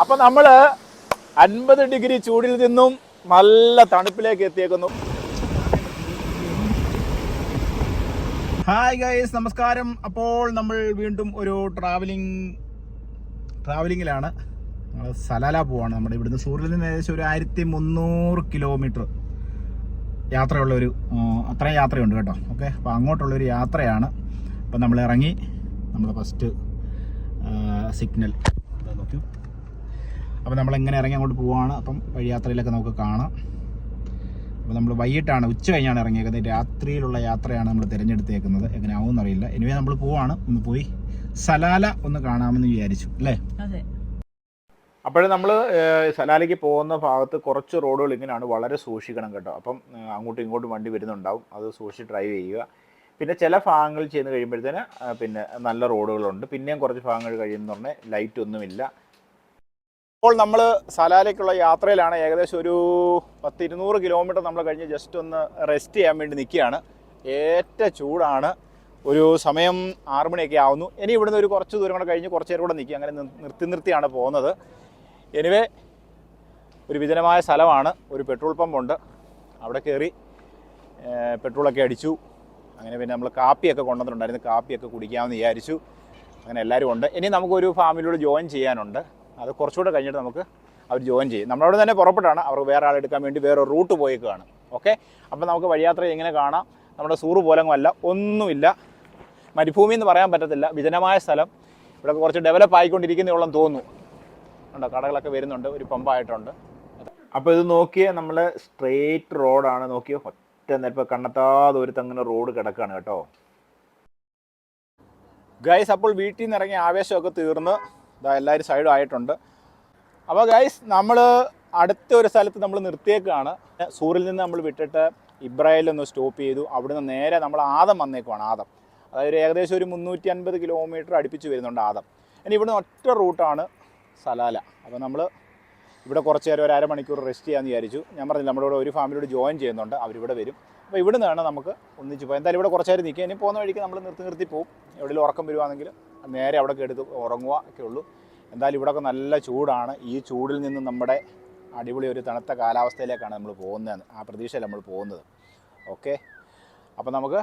അപ്പൊ നമ്മൾ അൻപത് ഡിഗ്രി ചൂടിൽ നിന്നും നല്ല തണുപ്പിലേക്ക് എത്തിയേക്കുന്നു. ഹായ് ഗൈസ് നമസ്കാരം. അപ്പോൾ നമ്മൾ വീണ്ടും ഒരു ട്രാവലിംഗ് ട്രാവലിങ്ങിലാണ് നമ്മൾ സലാല പോവാണ്. നമ്മുടെ ഇവിടുന്ന് സൂറിൽ നിന്ന് ഏകദേശം ഒരു ആയിരത്തി മുന്നൂറ് കിലോമീറ്റർ യാത്രയുള്ള ഒരു അത്രയും യാത്രയുണ്ട് കേട്ടോ. ഓക്കെ അപ്പോൾ അങ്ങോട്ടുള്ള ഒരു യാത്രയാണ്. അപ്പം നമ്മൾ ഇറങ്ങി. നമ്മൾ ഫസ്റ്റ് സിഗ്നൽ നോക്കൂ. അപ്പോൾ നമ്മൾ എങ്ങനെ ഇറങ്ങി അങ്ങോട്ട് പോവാണ് അപ്പം വഴിയാത്രയിലൊക്കെ നമുക്ക് കാണാം. അപ്പോൾ നമ്മൾ വൈകിട്ടാണ് ഉച്ച കഴിഞ്ഞാണ് ഇറങ്ങിയേക്കുന്നത്. രാത്രിയിലുള്ള യാത്രയാണ് നമ്മൾ തിരഞ്ഞെടുത്തേക്കുന്നത്. എങ്ങനെ ആവും എന്നറിയില്ല. എനിവേ നമ്മൾ പോവാണ്. ഒന്ന് പോയി സലാല ഒന്ന് കാണാമെന്ന് വിചാരിച്ചു അല്ലേ? അതെ. അപ്പോൾ നമ്മൾ സലാലയ്ക്ക് പോകുന്ന ഭാഗത്ത് കുറച്ച് റോഡുകൾ ഇങ്ങനെയാണ് വളരെ സൂക്ഷിക്കണം കേട്ടോ. അപ്പം അങ്ങോട്ടും ഇങ്ങോട്ടും വണ്ടി വരുന്നുണ്ടാവും. അത് സൂക്ഷിച്ച് ഡ്രൈവ് ചെയ്യുക. പിന്നെ ചില ഭാഗങ്ങൾ ചെയ്യുന്ന കഴിയുമ്പോഴത്തേന് പിന്നെ നല്ല റോഡുകളുണ്ട്. പിന്നെയും കുറച്ച് ഭാഗങ്ങൾ കഴിയുന്ന പറഞ്ഞാൽ ലൈറ്റ് ഒന്നുമില്ല. ഇപ്പോൾ നമ്മൾ സലാലയ്ക്കുള്ള യാത്രയിലാണ് ഏകദേശം ഒരു പത്തിരുന്നൂറ് കിലോമീറ്റർ നമ്മൾ കഴിഞ്ഞ് ജസ്റ്റ് ഒന്ന് റെസ്റ്റ് ചെയ്യാൻ വേണ്ടി നിൽക്കുകയാണ്. ഏറ്റ ചൂടാണ്. ഒരു സമയം ആറു മണിയൊക്കെ ആവുന്നു. ഇനി ഇവിടുന്ന് ഒരു കുറച്ച് ദൂരം കൂടെ കഴിഞ്ഞ് കുറച്ച് നേരം കൂടെ നിൽക്കുക. അങ്ങനെ നിർത്തി നിർത്തിയാണ് പോകുന്നത്. എനിവേ ഒരു വിജനമായ സ്ഥലമാണ്. ഒരു പെട്രോൾ പമ്പുണ്ട് അവിടെ കയറി പെട്രോളൊക്കെ അടിച്ചു. അങ്ങനെ പിന്നെ നമ്മൾ കാപ്പിയൊക്കെ കൊണ്ടുവന്നിട്ടുണ്ടായിരുന്നു. കാപ്പിയൊക്കെ കുടിക്കാമെന്ന് വിചാരിച്ചു. അങ്ങനെ എല്ലാവരും ഉണ്ട്. ഇനി നമുക്കൊരു ഫാമിലിയോട് ജോയിൻ ചെയ്യാനുണ്ട്. അത് കുറച്ചുകൂടെ കഴിഞ്ഞിട്ട് നമുക്ക് അവർ ജോയിൻ ചെയ്യും. നമ്മളവിടെ തന്നെ പുറപ്പെട്ടാണ്. അവർക്ക് വേറെ ആളെടുക്കാൻ വേണ്ടി വേറെ റൂട്ട് പോയേക്കാണ് ഓക്കെ? അപ്പോൾ നമുക്ക് വഴിയാത്ര എങ്ങനെ കാണാം? നമ്മുടെ സൂറ് പോലങ്ങല്ല ഒന്നുമില്ല. മരുഭൂമി എന്ന് പറയാൻ പറ്റത്തില്ല. വിജനമായ സ്ഥലം. ഇവിടെ കുറച്ച് ഡെവലപ്പ് ആയിക്കൊണ്ടിരിക്കുന്നേ തോന്നുന്നു. ഉണ്ടോ? കടകളൊക്കെ വരുന്നുണ്ട്. ഒരു പമ്പായിട്ടുണ്ട് അപ്പോൾ ഇത് നോക്കിയേ നമ്മൾ സ്ട്രെയിറ്റ് റോഡാണ് നോക്കിയ ഒറ്റ നേരം കണ്ണത്താ ദൂരത്ത് അങ്ങനെ റോഡ് കിടക്കുകയാണ് കേട്ടോ. ഗൈസ് അപ്പോൾ വീട്ടിൽ നിന്ന് ഇറങ്ങിയ ആവേശമൊക്കെ തീർന്ന് ഇതാ എല്ലാവരും സൈഡും ആയിട്ടുണ്ട്. അപ്പോൾ ഗൈസ് നമ്മൾ അടുത്ത ഒരു സ്ഥലത്ത് നമ്മൾ നിർത്തിയേക്കാണ്. സൂറിൽ നിന്ന് നമ്മൾ വിട്ടിട്ട് ഇബ്രാഹിൽ ഒന്ന് സ്റ്റോപ്പ് ചെയ്തു. അവിടുന്ന് നേരെ നമ്മൾ ആദം വന്നേക്കുവാണ് ആദം. അതായത് ഏകദേശം ഒരു മുന്നൂറ്റി അൻപത് കിലോമീറ്റർ അടുപ്പിച്ച് വരുന്നുണ്ട് ആദം. ഇനി ഇവിടുന്ന് ഒറ്റ റൂട്ടാണ് സലാല. അപ്പോൾ നമ്മൾ ഇവിടെ കുറച്ച് നേരം ഒരു അരമണിക്കൂർ റെസ്റ്റ് ചെയ്യാമെന്ന് വിചാരിച്ചു. ഞാൻ പറഞ്ഞില്ല നമ്മുടെ കൂടെ ഒരു ഫാമിലിയോട് ജോയിൻ ചെയ്യുന്നുണ്ട്. അവരിവിടെ വരും. അപ്പോൾ ഇവിടെ നിന്നാണ് നമുക്ക് ഒന്നിച്ച് പോകാം എന്തായാലും ഇവിടെ കുറച്ച് നേരം നിൽക്കുക ഇനി പോകുന്ന വഴിക്ക് നമ്മൾ നിർത്തി നിർത്തി പോകും എവിടെയെങ്കിലും ഉറക്കം വരുവാണെങ്കിൽ നേരെ അവിടെ എടുത്ത് ഉറങ്ങുക ഒക്കെ ഉള്ളൂ. എന്തായാലും ഇവിടെയൊക്കെ നല്ല ചൂടാണ്. ഈ ചൂടിൽ നിന്ന് നമ്മുടെ അടിപൊളി ഒരു തണുത്ത കാലാവസ്ഥയിലേക്കാണ് നമ്മൾ പോകുന്നത് ആ പ്രതീക്ഷയിൽ നമ്മൾ പോകുന്നത്. ഓക്കെ അപ്പോൾ നമുക്ക്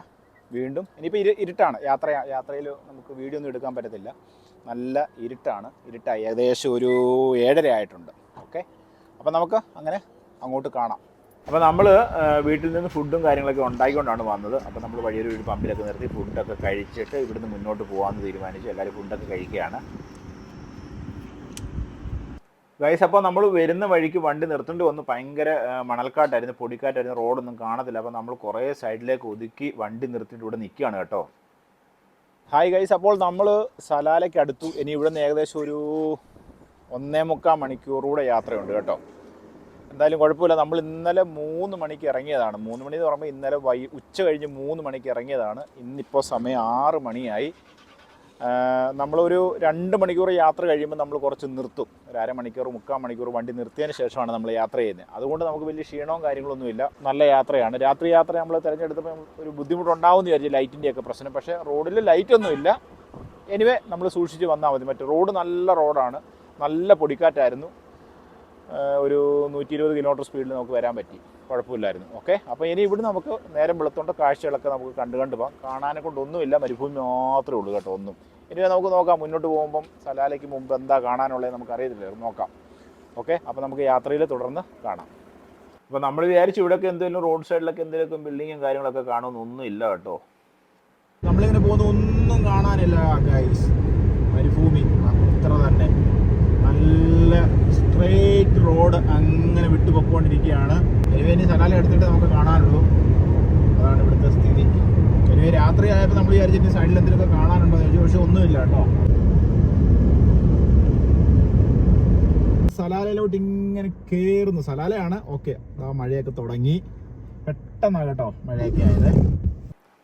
വീണ്ടും ഇനിയിപ്പോൾ ഇരു ഇരുട്ടാണ്. യാത്ര യാത്രയിൽ നമുക്ക് വീഡിയോ ഒന്നും എടുക്കാൻ പറ്റത്തില്ല. നല്ല ഇരുട്ടാണ്. ഇരുട്ടായി. ഏകദേശം ഒരു ഏഴര ആയിട്ടുണ്ട്. അപ്പോൾ നമുക്ക് അങ്ങനെ അങ്ങോട്ട് കാണാം. അപ്പോൾ നമ്മൾ വീട്ടിൽ നിന്ന് ഫുഡും കാര്യങ്ങളൊക്കെ ഉണ്ടായിക്കൊണ്ടാണ് വന്നത്. അപ്പോൾ നമ്മൾ വഴിയൊരു വീട് പമ്പിലൊക്കെ നിർത്തി ഫുഡൊക്കെ കഴിച്ചിട്ട് ഇവിടുന്ന് മുന്നോട്ട് പോകാമെന്ന് തീരുമാനിച്ചു. എല്ലാവരും ഫുഡൊക്കെ കഴിക്കുകയാണ്. ഗൈസ് അപ്പോൾ നമ്മൾ വരുന്ന വഴിക്ക് വണ്ടി നിർത്തേണ്ടി വന്നു. ഭയങ്കര മണൽക്കാട്ടായിരുന്നു പൊടിക്കാറ്റായിരുന്നു റോഡൊന്നും കാണത്തില്ല. അപ്പോൾ നമ്മൾ കുറേ സൈഡിലേക്ക് ഒതുക്കി വണ്ടി നിർത്തിയിട്ട് ഇവിടെ നിൽക്കുകയാണ് കേട്ടോ. ഹായ് ഗൈസ് അപ്പോൾ നമ്മൾ സലാലയ്ക്ക് അടുത്തു ഇനി ഇവിടെ നിന്ന് ഏകദേശം ഒരു ഒന്നേ മുക്കാൽ മണിക്കൂറൂടെ യാത്രയുണ്ട് കേട്ടോ. എന്തായാലും കുഴപ്പമില്ല. നമ്മൾ ഇന്നലെ മൂന്ന് മണിക്ക് ഇറങ്ങിയതാണ്. മൂന്ന് മണി എന്ന് പറയുമ്പോൾ ഇന്നലെ വൈ ഉച്ച കഴിഞ്ഞ് മൂന്ന് മണിക്ക് ഇറങ്ങിയതാണ്. ഇന്നിപ്പോൾ സമയം ആറ് മണിയായി. നമ്മളൊരു രണ്ട് മണിക്കൂർ യാത്ര കഴിയുമ്പോൾ നമ്മൾ കുറച്ച് നിർത്തും. ഒരു അരമണിക്കൂർ മുക്കാൽ മണിക്കൂർ വണ്ടി നിർത്തിയതിന് ശേഷമാണ് നമ്മൾ യാത്ര ചെയ്യുന്നത്. അതുകൊണ്ട് നമുക്ക് വലിയ ക്ഷീണവും കാര്യങ്ങളൊന്നുമില്ല നല്ല യാത്രയാണ്. രാത്രി യാത്ര നമ്മൾ തിരഞ്ഞെടുത്തപ്പോൾ ഒരു ബുദ്ധിമുട്ടുണ്ടാവും എന്ന് വിചാരിച്ചു ലൈറ്റിന്റെയൊക്കെ പ്രശ്നം. പക്ഷേ റോഡിൽ ലൈറ്റൊന്നുമില്ല. എനിവേ നമ്മൾ സൂക്ഷിച്ച് വന്നാൽ മതി. മറ്റേ റോഡ് നല്ല റോഡാണ്. നല്ല പൊടിക്കാറ്റായിരുന്നു. ഒരു നൂറ്റി ഇരുപത് കിലോമീറ്റർ സ്പീഡിൽ നമുക്ക് വരാൻ പറ്റി. കുഴപ്പമില്ലായിരുന്നു. ഓക്കെ? അപ്പോൾ ഇനി ഇവിടെ നമുക്ക് നേരം വെളുത്തോണ്ട് കാഴ്ചകളൊക്കെ നമുക്ക് കണ്ടു കണ്ടു പോകാം. കാണാനെ കൊണ്ടൊന്നുമില്ല മരുഭൂമി മാത്രമേ ഉള്ളൂ കേട്ടോ ഒന്നും. ഇനി നമുക്ക് നോക്കാം മുന്നോട്ട് പോകുമ്പം സലാലയ്ക്ക് മുമ്പ് എന്താ കാണാനുള്ളത് നമുക്ക് അറിയത്തില്ല നോക്കാം. ഓക്കെ? അപ്പോൾ നമുക്ക് യാത്രയിൽ തുടർന്ന് കാണാം. അപ്പോൾ നമ്മൾ വിചാരിച്ചു ഇവിടെയൊക്കെ എന്തെങ്കിലും റോഡ് സൈഡിലൊക്കെ എന്തെങ്കിലും ബിൽഡിങ്ങും കാര്യങ്ങളൊക്കെ കാണുമെന്നൊന്നും ഇല്ല കേട്ടോ. നമ്മളിങ്ങനെ പോകുന്ന ഒന്നും കാണാനില്ല ഗൈസ് മരുഭൂമി അത്ര തന്നെ നല്ല സ്ട്രെയിറ്റ് റോഡ് അങ്ങനെ വിട്ടു പൊക്കോണ്ടിരിക്കുകയാണ് എനിവേ ഇനി സലാല എടുത്തിട്ട് നമുക്ക് കാണാനുള്ളൂ. അതാണ് ഇവിടുത്തെ സ്ഥിതി. എനിവേ രാത്രി ആയപ്പോൾ നമ്മൾ വിചാരിച്ചിട്ട് സൈഡിൽ എന്തെങ്കിലുമൊക്കെ കാണാനുണ്ടോ എന്ന് ചോദിച്ചു. പക്ഷെ ഒന്നുമില്ല കേട്ടോ. സലാലയിലോട്ട് ഇങ്ങനെ കയറുന്നു സലാലയാണ്. ഓക്കെ ആ മഴയൊക്കെ തുടങ്ങി. പെട്ടെന്നാണ് കേട്ടോ മഴയൊക്കെ ആയത്.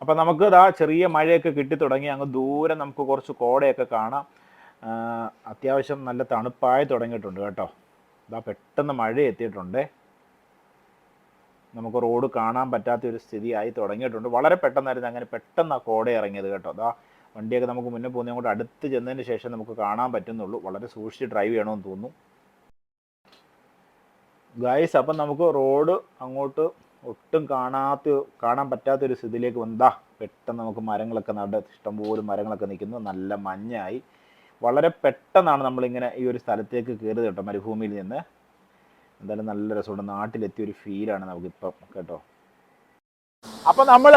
അപ്പം നമുക്ക് ഇതാ ചെറിയ മഴയൊക്കെ കിട്ടി തുടങ്ങി. അങ്ങ് ദൂരെ നമുക്ക് കുറച്ച് കോടയൊക്കെ കാണാം. അത്യാവശ്യം നല്ല തണുപ്പായി തുടങ്ങിയിട്ടുണ്ട് കേട്ടോ. ഇതാ പെട്ടെന്ന് മഴ എത്തിയിട്ടുണ്ട്. നമുക്ക് റോഡ് കാണാൻ പറ്റാത്ത ഒരു സ്ഥിതിയായി തുടങ്ങിയിട്ടുണ്ട്. വളരെ പെട്ടെന്നായിരുന്നു അങ്ങനെ പെട്ടെന്ന് കോട ഇറങ്ങിയത് കേട്ടോ. അതാ വണ്ടിയൊക്കെ നമുക്ക് മുന്നേ പോകുന്ന അങ്ങോട്ട് അടുത്ത് ചെന്നതിന് ശേഷം നമുക്ക് കാണാൻ പറ്റുന്നുള്ളൂ. വളരെ സൂക്ഷിച്ച് ഡ്രൈവ് ചെയ്യണമെന്ന് തോന്നുന്നു. ഗൈസ് അപ്പം നമുക്ക് റോഡ് അങ്ങോട്ട് ഒട്ടും കാണാത്ത കാണാൻ പറ്റാത്ത ഒരു സ്ഥിതിയിലേക്ക് വന്നാ പെട്ടെന്ന് നമുക്ക് മരങ്ങളൊക്കെ നട ഇഷ്ടംപോലെ മരങ്ങളൊക്കെ നിൽക്കുന്നു. നല്ല മഞ്ഞായി. വളരെ പെട്ടെന്നാണ് നമ്മളിങ്ങനെ ഈ ഒരു സ്ഥലത്തേക്ക് കയറിയത് കേട്ടോ മരുഭൂമിയിൽ നിന്ന്. എന്തായാലും നല്ല രസമുണ്ട്. നാട്ടിലെത്തിയ ഒരു ഫീലാണ് നമുക്കിപ്പം കേട്ടോ. അപ്പം നമ്മൾ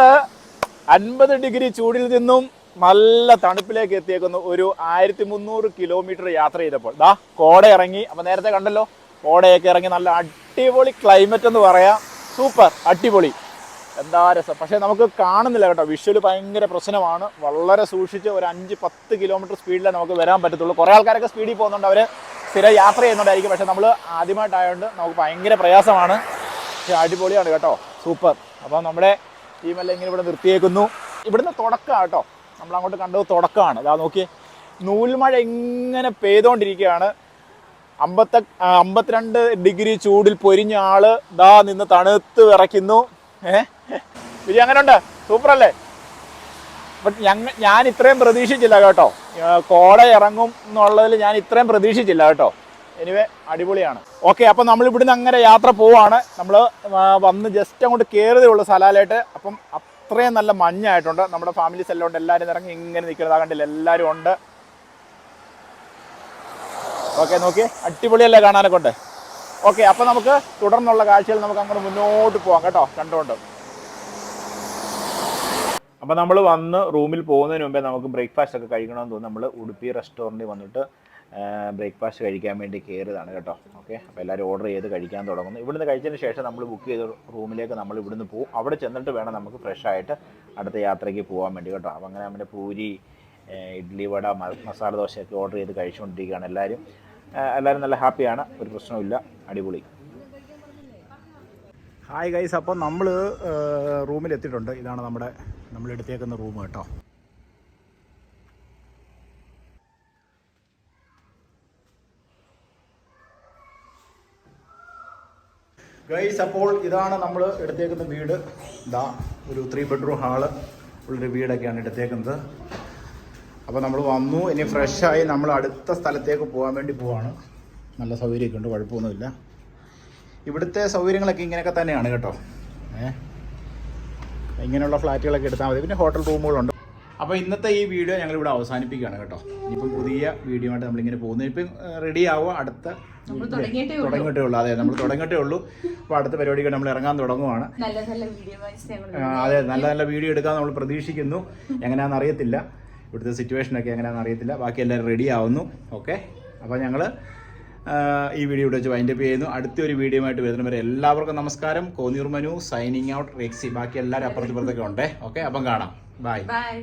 അൻപത് ഡിഗ്രി ചൂടിൽ നിന്നും നല്ല തണുപ്പിലേക്ക് എത്തിയേക്കുന്നു. ഒരു ആയിരത്തി മുന്നൂറ് കിലോമീറ്റർ യാത്ര ചെയ്തപ്പോൾ. ദാ കോട ഇറങ്ങി. അപ്പം നേരത്തെ കണ്ടല്ലോ കോടയൊക്കെ ഇറങ്ങി നല്ല അടിപൊളി ക്ലൈമറ്റ് എന്ന് പറയാം. സൂപ്പർ അടിപൊളി. എന്താ രസം? പക്ഷേ നമുക്ക് കാണുന്നില്ല കേട്ടോ. വിഷ്വൽ ഭയങ്കര പ്രശ്നമാണ്. വളരെ സൂക്ഷിച്ച് ഒരു അഞ്ച് പത്ത് കിലോമീറ്റർ സ്പീഡിലേ നമുക്ക് വരാൻ പറ്റത്തുള്ളൂ. കുറേ ആൾക്കാരൊക്കെ സ്പീഡിൽ പോകുന്നുണ്ട്. അവർ സ്ഥിരം യാത്ര ചെയ്യുന്നുണ്ടായിരിക്കും. പക്ഷേ നമ്മൾ ആദ്യമായിട്ടായതുകൊണ്ട് നമുക്ക് ഭയങ്കര പ്രയാസമാണ്. പക്ഷേ അടിപൊളിയാണ് കേട്ടോ. സൂപ്പർ. അപ്പം നമ്മുടെ ടീമെല്ലാം ഇങ്ങനെ ഇവിടെ നിർത്തിയേക്കുന്നു. ഇവിടുന്ന് തുടക്കം കേട്ടോ. നമ്മൾ അങ്ങോട്ട് കണ്ടത് തുടക്കമാണ്. അതാ നോക്കിയേ. നൂൽമഴ ഇങ്ങനെ പെയ്തുകൊണ്ടിരിക്കുകയാണ് അമ്പത്ത അമ്പത്തിരണ്ട് ഡിഗ്രി ചൂടിൽ പൊരിഞ്ഞ ആൾ ദാ നിന്ന് തണുത്ത് വിറയ്ക്കുന്നു. ഏഹ് ഇനി അങ്ങനെ ഉണ്ട് സൂപ്പർ അല്ലേ ബട്ട് ഞാൻ ഇത്രയും പ്രതീക്ഷിച്ചില്ല കേട്ടോ. കോട ഇറങ്ങും എന്നുള്ളതിൽ ഞാൻ ഇത്രയും പ്രതീക്ഷിച്ചില്ല കേട്ടോ. എനിവേ അടിപൊളിയാണ്. ഓക്കെ അപ്പം നമ്മൾ ഇവിടുന്ന് അങ്ങനെ യാത്ര പോവാണ്. നമ്മൾ വന്ന് ജസ്റ്റ് അങ്ങോട്ട് കയറിയതേ ഉള്ളൂ സലാലായിട്ട്. അപ്പം അത്രയും നല്ല മഞ്ഞായിട്ടുണ്ട്. നമ്മുടെ ഫാമിലീസ് എല്ലാം ഉണ്ട് എല്ലാവരും ഇറങ്ങി ഇങ്ങനെ നിൽക്കുന്നത് കണ്ടില്ല? എല്ലാവരും ഉണ്ട്. ഓക്കെ നോക്കി അടിപൊളിയല്ലേ കാണാനൊക്കെ ഉണ്ട്. ഓക്കെ അപ്പോൾ നമുക്ക് തുടർന്നുള്ള കാഴ്ചയിൽ നമുക്ക് അങ്ങോട്ട് മുന്നോട്ട് പോവാം കേട്ടോ കണ്ടുകൊണ്ട് അപ്പോൾ നമ്മൾ വന്ന് റൂമിൽ പോകുന്നതിന് മുമ്പേ നമുക്ക് ബ്രേക്ക്ഫാസ്റ്റ് ഒക്കെ കഴിക്കണമെന്ന് തോന്നുന്നു. നമ്മൾ ഉടുപ്പി റെസ്റ്റോറന്റിൽ വന്നിട്ട് ബ്രേക്ക്ഫാസ്റ്റ് കഴിക്കാൻ വേണ്ടി കയറിയതാണ് കേട്ടോ. ഓക്കെ അപ്പോൾ എല്ലാവരും ഓർഡർ ചെയ്ത് കഴിക്കാൻ തുടങ്ങുന്നു. ഇവിടുന്ന് കഴിച്ചതിന് ശേഷം നമ്മൾ ബുക്ക് ചെയ്ത റൂമിലേക്ക് നമ്മൾ ഇവിടുന്ന് പോകും അവിടെ ചെന്നിട്ട് വേണം നമുക്ക് ഫ്രഷ് ആയിട്ട് അടുത്ത യാത്രയ്ക്ക് പോകാൻ വേണ്ടി കേട്ടോ. അപ്പോൾ അങ്ങനെ നമ്മുടെ പൂരി ഇഡ്ഡലി വട മസാല ദോശയൊക്കെ ഓർഡർ ചെയ്ത് കഴിച്ചുകൊണ്ടിരിക്കുകയാണ് എല്ലാവരും എല്ലാവരും നല്ല ഹാപ്പിയാണ്. ഒരു പ്രശ്നമില്ല അടിപൊളി. ഹായ് ഗൈസ് അപ്പം നമ്മൾ റൂമിലെത്തിയിട്ടുണ്ട് ഇതാണ് നമ്മുടെ നമ്മൾ എടുത്തേക്കുന്ന റൂം കേട്ടോ. ഗൈസ് അപ്പോൾ ഇതാണ് നമ്മൾ എടുത്തേക്കുന്ന വീട്. ഇതാ ഒരു ത്രീ ബെഡ്റൂം ഹാൾ. ഉള്ളൊരു വീടൊക്കെയാണ് എടുത്തേക്കുന്നത്. അപ്പോൾ നമ്മൾ വന്നു ഇനി ഫ്രഷായി നമ്മൾ അടുത്ത സ്ഥലത്തേക്ക് പോകാൻ വേണ്ടി പോവാണ്. നല്ല സൗകര്യമൊക്കെ ഉണ്ട് കുഴപ്പമൊന്നുമില്ല. ഇവിടുത്തെ സൗകര്യങ്ങളൊക്കെ ഇങ്ങനെയൊക്കെ തന്നെയാണ് കേട്ടോ. ഏഹ് ഇങ്ങനെയുള്ള ഫ്ലാറ്റുകളൊക്കെ എടുത്താൽ മതി. പിന്നെ ഹോട്ടൽ റൂമുകളുണ്ട്. അപ്പോൾ ഇന്നത്തെ ഈ വീഡിയോ ഞങ്ങൾ ഇവിടെ അവസാനിപ്പിക്കുകയാണ് കേട്ടോ. ഇനിയിപ്പം പുതിയ വീഡിയോ ആയിട്ട് നമ്മളിങ്ങനെ പോകുന്നു. ഇപ്പം റെഡി ആവുക അടുത്ത തുടങ്ങിയിട്ടേ ഉള്ളൂ. അതെ നമ്മൾ തുടങ്ങിയിട്ടേ ഉള്ളൂ. അപ്പോൾ അടുത്ത പരിപാടിക്ക് നമ്മൾ ഇറങ്ങാൻ തുടങ്ങുവാണ്. അതെ നല്ല നല്ല വീഡിയോ എടുക്കാൻ നമ്മൾ പ്രതീക്ഷിക്കുന്നു. എങ്ങനെയാണെന്ന് അറിയത്തില്ല. ഇവിടുത്തെ സിറ്റുവേഷനൊക്കെ എങ്ങനെയാണെന്ന് അറിയത്തില്ല. ബാക്കി എല്ലാവരും റെഡി ആവുന്നു. ഓക്കെ അപ്പോൾ ഞങ്ങൾ ഈ വീഡിയോ ഇവിടെ വെച്ച് വൈൻഡപ്പ് ചെയ്യുന്നു. അടുത്തൊരു വീഡിയോ ആയിട്ട് വരുന്നവരെ എല്ലാവർക്കും നമസ്കാരം. Konniyoor Manu signing out Rexy ബാക്കി എല്ലാവരും അപ്പുറത്ത് ഇപ്പുറത്തൊക്കെ ഉണ്ടേ. ഓക്കെ അപ്പം കാണാം. Bye bye